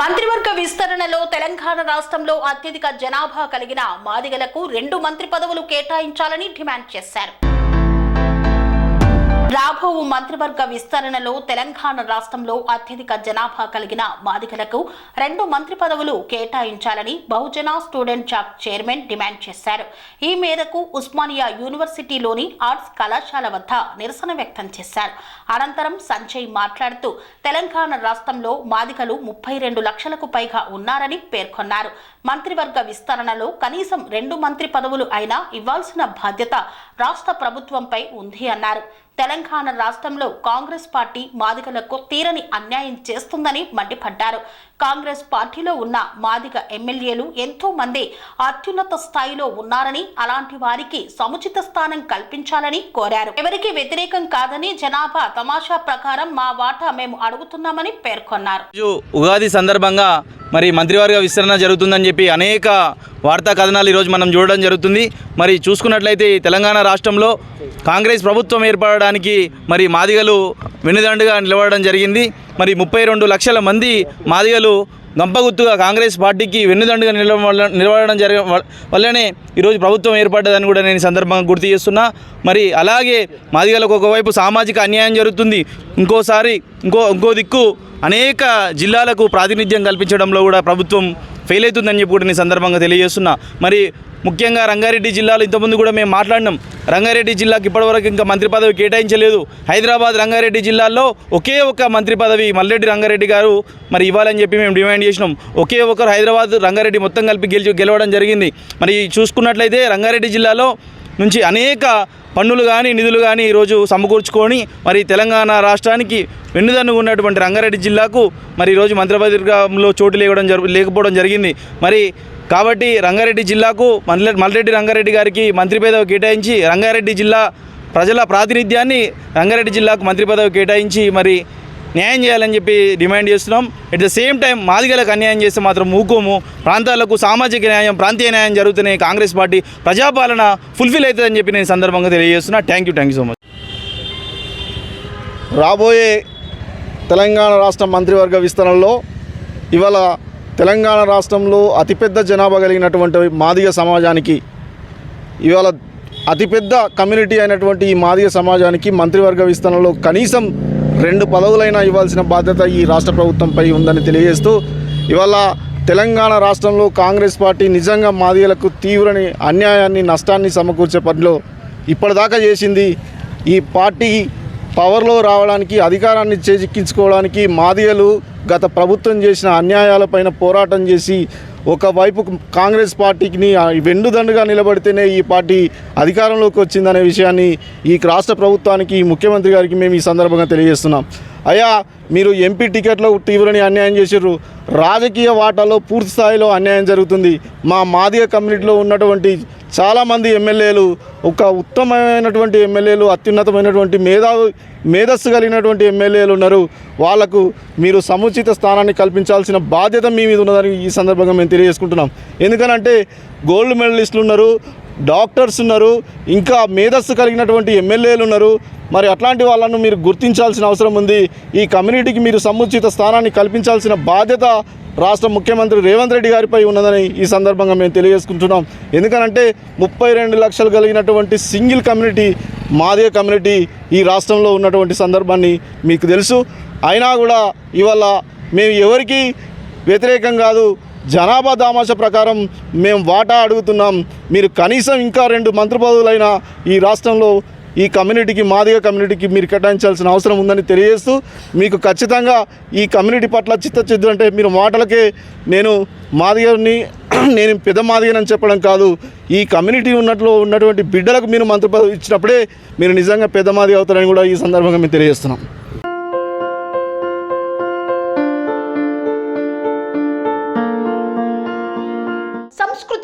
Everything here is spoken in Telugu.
మంత్రివర్గ విస్తరణలో తెలంగాణ రాష్ట్రంలో అత్యధిక జనాభా కలిగిన మాదిగలకు రెండు మంత్రి పదవులు కేటాయించాలని డిమాండ్ చేశారు. రాబో మంత్రివర్గ విస్తరణలో తెలంగాణ రాష్ట్రంలో అత్యధిక జనాభా కలిగిన మాదిగలకు రెండు మంత్రి పదవులు కేటాయించాలని Bahujan student job chairman demand చేశారు. ఈ మేరకు ఉస్మానియా యూనివర్సిటీలోని ఆర్ట్స్ కళాశాల వద్ద నిరసన వ్యక్తం చేశారు. అనంతరం సంజయ్ మాట్లాడుతూ తెలంగాణ రాష్ట్రంలో బాధికలు ముప్పై రెండు లక్షలకు పైగా ఉన్నారని పేర్కొన్నారు. మంత్రివర్గ విస్తరణలో కనీసం రెండు మంత్రి పదవులు అయినా ఇవ్వాల్సిన బాధ్యత రాష్ట్ర ప్రభుత్వంపై ఉంది అన్నారు. తెలంగాణ రాష్ట్రంలో కాంగ్రెస్ పార్టీ మాదిగలకు తీరని అన్యాయం చేస్తుందని మండిపడ్డారు. కాంగ్రెస్ పార్టీలో ఉన్న మాదిగ ఎమ్మెల్యేలు ఎంతో మంది అత్యున్నత స్థాయిలో ఉన్నారని అలాంటి వారికి సముచిత స్థానం కల్పించాలని కోరారు. ఎవరికి వ్యతిరేకం కాదని జనాభా తమాషా ప్రకారం మా వాటా మేము అడుగుతున్నామని పేర్కొన్నారు. ఉగాది సందర్భంగా మరి మంత్రివర్గ విస్తరణ జరుగుతుందని చెప్పి అనేక వార్తా కథనాలు ఈరోజు మనం చూడడం జరుగుతుంది. మరి చూసుకున్నట్లయితే తెలంగాణ రాష్ట్రంలో కాంగ్రెస్ ప్రభుత్వం ఏర్పడడానికి మరి మాదిగలు వెనుదండుగా నిలబడడం జరిగింది. మరి ముప్పై రెండు లక్షల మంది మాదిగలు గంపగుత్తుగా కాంగ్రెస్ పార్టీకి వెన్నుదండుగా నిలవ నిలబడడం జరగ వల్లనే ఈరోజు ప్రభుత్వం ఏర్పడ్డదని కూడా నేను సందర్భంగా గుర్తు చేస్తున్నా. మరి అలాగే మాదిగలకు ఒకవైపు సామాజిక అన్యాయం జరుగుతుంది. ఇంకోసారి ఇంకో ఇంకో దిక్కు అనేక జిల్లాలకు ప్రాతినిధ్యం కల్పించడంలో కూడా ప్రభుత్వం ఫెయిల్ అవుతుందని చెప్పి కూడా నేను సందర్భంగా తెలియజేస్తున్నా. మరి ముఖ్యంగా రంగారెడ్డి జిల్లాలో ఇంతకుముందు కూడా మేము మాట్లాడినాం. రంగారెడ్డి జిల్లాకి ఇప్పటివరకు ఇంకా మంత్రి పదవి కేటాయించలేదు. హైదరాబాద్ రంగారెడ్డి జిల్లాలో ఒకే ఒక మంత్రి పదవి మల్లెడ్డి రంగారెడ్డి గారు మరి ఇవ్వాలని చెప్పి మేము డిమాండ్ చేసినాం. ఒకే ఒకరు హైదరాబాద్ రంగారెడ్డి మొత్తం కలిపి గెలిచి గెలవడం జరిగింది. మరి చూసుకున్నట్లయితే రంగారెడ్డి జిల్లాలో నుంచి అనేక పన్నులు కానీ నిధులు కానీ ఈరోజు సమకూర్చుకొని మరి తెలంగాణ రాష్ట్రానికి వెన్నుదన్నుగా ఉన్నటువంటి రంగారెడ్డి జిల్లాకు మరి ఈరోజు మంత్రివర్గంలో చోటు లేవడం జరు లేకపోవడం జరిగింది. మరి కాబట్టి రంగారెడ్డి జిల్లాకు మల్ల మల్లరెడ్డి రంగారెడ్డి గారికి మంత్రి పదవి కేటాయించి రంగారెడ్డి జిల్లా ప్రజల ప్రాతినిధ్యాన్ని రంగారెడ్డి జిల్లాకు మంత్రి పదవి కేటాయించి మరి న్యాయం చేయాలని చెప్పి డిమాండ్ చేస్తున్నాం. ఎట్ ద సేమ్ టైం మాదిగలకు అన్యాయం చేస్తే మాత్రం ఊకోము. ప్రాంతాలకు సామాజిక న్యాయం ప్రాంతీయ న్యాయం జరుగుతున్నాయి కాంగ్రెస్ పార్టీ ప్రజాపాలన ఫుల్ఫిల్ అవుతుందని చెప్పి నేను ఈ సందర్భంగా తెలియజేస్తున్నా. Thank you thank you so much రాబోయే తెలంగాణ రాష్ట్ర మంత్రివర్గ విస్తరణలో ఇవాళ తెలంగాణ రాష్ట్రంలో అతిపెద్ద జనాభా కలిగినటువంటి మాదిగ సమాజానికి ఇవాళ అతిపెద్ద కమ్యూనిటీ అయినటువంటి ఈ మాదిగ సమాజానికి మంత్రివర్గ విస్తరణలో కనీసం రెండు పదవులైనా ఇవ్వాల్సిన బాధ్యత ఈ రాష్ట్ర ప్రభుత్వంపై ఉందని తెలియజేస్తూ ఇవాళ తెలంగాణ రాష్ట్రంలో కాంగ్రెస్ పార్టీ నిజంగా మాదిగలకు తీవ్రని అన్యాయాన్ని నష్టాన్ని సమకూర్చే పనిలో ఇప్పటిదాకా చేసింది. ఈ పార్టీ పవర్లో రావడానికి అధికారాన్ని చేజిక్కించుకోవడానికి మాదిగలు గత ప్రభుత్వం చేసిన అన్యాయాలపైన పోరాటం చేసి ఒకవైపు కాంగ్రెస్ పార్టీకి వెండుదండుగా నిలబడితేనే ఈ పార్టీ అధికారంలోకి వచ్చిందనే విషయాన్ని ఈ రాష్ట్ర ప్రభుత్వానికి ఈ ముఖ్యమంత్రి గారికి మేము ఈ సందర్భంగా తెలియజేస్తున్నాం. అయ్యా మీరు ఎంపీ టికెట్లో తీవ్రని అన్యాయం చేసారు రాజకీయ వాటాలో పూర్తి స్థాయిలో అన్యాయం జరుగుతుంది. మా మాదిగ కమ్యూనిటీలో ఉన్నటువంటి చాలామంది ఎమ్మెల్యేలు ఒక ఉత్తమమైనటువంటి ఎమ్మెల్యేలు అత్యున్నతమైనటువంటి మేధావి మేధస్సు కలిగినటువంటి ఎమ్మెల్యేలు ఉన్నారు. వాళ్ళకు మీరు సముచిత స్థానాన్ని కల్పించాల్సిన బాధ్యత మీ మీద ఉన్నదని ఈ సందర్భంగా మేము తెలియజేసుకుంటున్నాం. ఎందుకనంటే గోల్డ్ మెడలిస్టులు ఉన్నారు. డాక్టర్స్ ఉన్నారు ఇంకా మేధస్సు కలిగినటువంటి ఎమ్మెల్యేలు ఉన్నారు. మరి అట్లాంటి వాళ్ళను మీరు గుర్తించాల్సిన అవసరం ఉంది. ఈ కమ్యూనిటీకి మీరు సముచిత స్థానాన్ని కల్పించాల్సిన బాధ్యత రాష్ట్ర ముఖ్యమంత్రి రేవంత్ రెడ్డి గారిపై ఉన్నదని ఈ సందర్భంగా మేము తెలియజేసుకుంటున్నాం. ఎందుకనంటే ముప్పై రెండు లక్షలు కలిగినటువంటి సింగిల్ కమ్యూనిటీ మాదే కమ్యూనిటీ ఈ రాష్ట్రంలో ఉన్నటువంటి సందర్భాన్ని మీకు తెలుసు. అయినా కూడా ఇవాళ మేము ఎవరికి వ్యతిరేకం కాదు జనాభా దామాష ప్రకారం మేము వాటా అడుగుతున్నాం. మీరు కనీసం ఇంకా రెండు మంత్రి పదవులైన ఈ రాష్ట్రంలో ఈ కమ్యూనిటీకి మాదిగ కమ్యూనిటీకి మీరు కేటాయించాల్సిన అవసరం ఉందని తెలియజేస్తూ మీకు ఖచ్చితంగా ఈ కమ్యూనిటీ పట్ల చిత్తచిద్దు అంటే మీరు మాటలకే నేను మాదిగని నేను పెద్ద మాదిగనని చెప్పడం కాదు. ఈ కమ్యూనిటీ ఉన్నట్లు ఉన్నటువంటి బిడ్డలకు మీరు మంత్రి పదవి ఇచ్చినప్పుడే మీరు నిజంగా పెద్ద మాదిగ అవుతారని కూడా ఈ సందర్భంగా మేము తెలియజేస్తున్నాం.